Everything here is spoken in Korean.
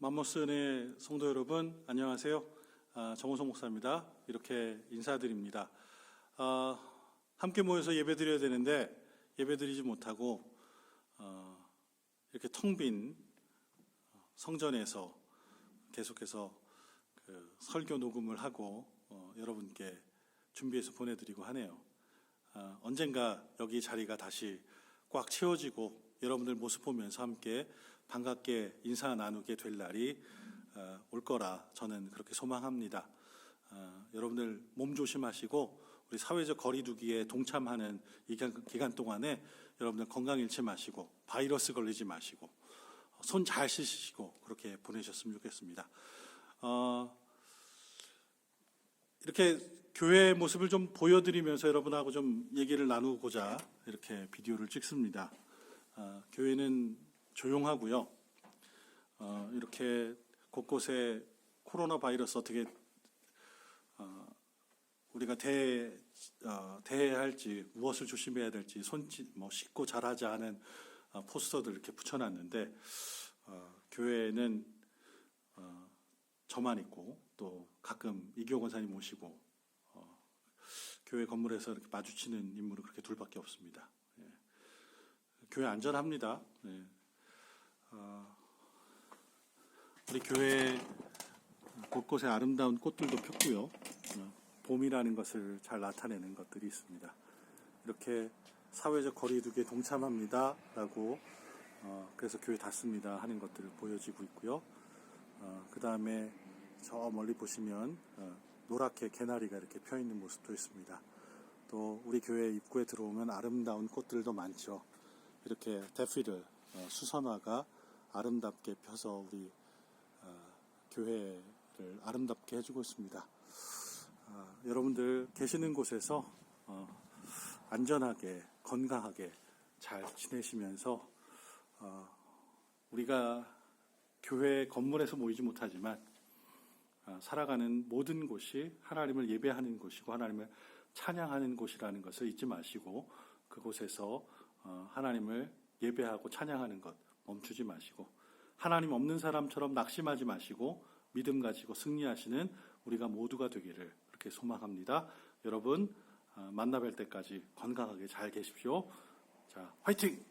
맘모스의 성도 여러분 안녕하세요. 아, 정호성 목사입니다. 이렇게 인사드립니다. 아, 함께 모여서 예배 드려야 되는데 예배 드리지 못하고 어, 이렇게 텅 빈 성전에서 계속해서 그 설교 녹음을 하고 어, 여러분께 준비해서 보내드리고 하네요. 아, 언젠가 여기 자리가 다시 꽉 채워지고 여러분들 모습 보면서 함께 반갑게 인사 나누게 될 날이 어, 올 거라 저는 그렇게 소망합니다. 어, 여러분들 몸 조심하시고 우리 사회적 거리두기에 동참하는 이 기간- 동안에 여러분들 건강 잃지 마시고 바이러스 걸리지 마시고 손 잘 씻으시고 그렇게 보내셨으면 좋겠습니다. 어, 이렇게 교회의 모습을 좀 보여드리면서 여러분하고 좀 얘기를 나누고자 이렇게 비디오를 찍습니다. 어, 교회는 조용하고요. 어, 이렇게 곳곳에 코로나 바이러스 어떻게 어, 우리가 대, 어, 대해야 할지 무엇을 조심해야 될지 손뭐 씻고 잘하지 않은 어, 포스터들 이렇게 붙여놨는데 어, 교회는 어, 저만 있고 또 가끔 이교 권사님 모시고 어, 교회 건물에서 이렇게 마주치는 인물은 그렇게 둘밖에 없습니다. 예. 교회 안전합니다. 예. 어, 우리 교회 곳곳에 아름다운 꽃들도 폈고요. 어, 봄이라는 것을 잘 나타내는 것들이 있습니다. 이렇게 사회적 거리두기에 동참합니다라고 어, 그래서 교회 닫습니다 하는 것들을 보여지고 있고요. 그 다음에 저 멀리 보시면 어, 노랗게 개나리가 이렇게 펴 있는 모습도 있습니다. 또 우리 교회 입구에 들어오면 아름다운 꽃들도 많죠. 이렇게 데피를 어, 수선화가 아름답게 펴서 우리 어, 교회를 아름답게 해주고 있습니다. 아, 여러분들 계시는 곳에서 어, 안전하게 건강하게 잘 지내시면서 어, 우리가 교회 건물에서 모이지 못하지만 어, 살아가는 모든 곳이 하나님을 예배하는 곳이고 하나님을 찬양하는 곳이라는 것을 잊지 마시고 그곳에서 어, 하나님을 예배하고 찬양하는 것 멈추지 마시고 하나님 없는 사람처럼 낙심하지 마시고 믿음 가지고 승리하시는 우리가 모두가 되기를 그렇게 소망합니다. 여러분 어, 만나 뵐 때까지 건강하게 잘 계십시오. 자, 화이팅!